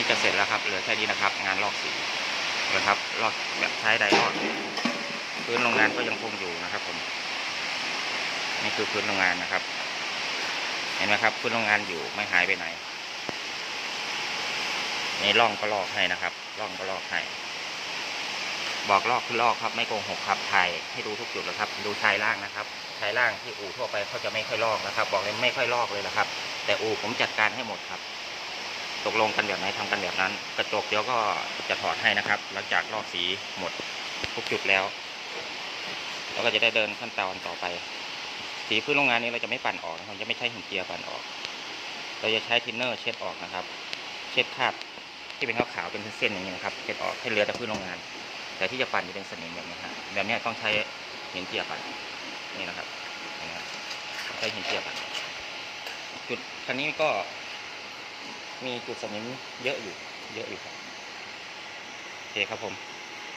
นี่จะเสร็จแล้วครับ เหลือแค่นี้นะครับ งานลอกสีนะครับ ลอกแบบใช้ไดลอกพื้นโรงงานก็ยังคงอยู่นะครับผมนี่คือพื้นโรงงานนะครับ เห็นไหมครับ พื้นโรงงานอยู่ไม่หายไปไหนนี่ร่องก็ลอกให้นะครับร่องก็ลอกให้บอกลอกคือลอกครับ ไม่โกหกครับถ่ายให้ดูทุกจุดเลยครับ ดูชายล่างนะครับชายล่างที่อู่ทั่วไปเขาจะไม่ค่อยลอกนะครับ บอกเลยไม่ค่อยลอกเลยนะครับ แต่อู่ผมจัดการให้หมดครับ ตกลงกันแบบไหนทำกันแบบนั้น กระจกเดี๋ยวก็จะถอดให้นะครับ หลังจากลอกสีหมดทุกจุดแล้วเราก็จะได้เดินขั้นตอนต่อไป สีพื้นโรงงานนี้เราจะไม่ปั่นออกนะครับจะไม่ใช้หินเจียปั่นออก เราจะใช้ทินเนอร์เช็ดออกนะครับ เช็ดคราบที่เป็นขาวๆเป็นเส้นๆอย่างนี้นะครับเช็ดออกให้เหลือแต่พื้นโรงงาน แต่ที่จะปั่นจะเป็นสนิมแบบนี้ครับแบบนี้ต้องใช้หินเจียปั่นนี่นะครับใช้หินเจียปั่นจุดคันนี้ก็ มีจุดสนิมเยอะอยู่ เยอะอยู่ครับโอเคครับผม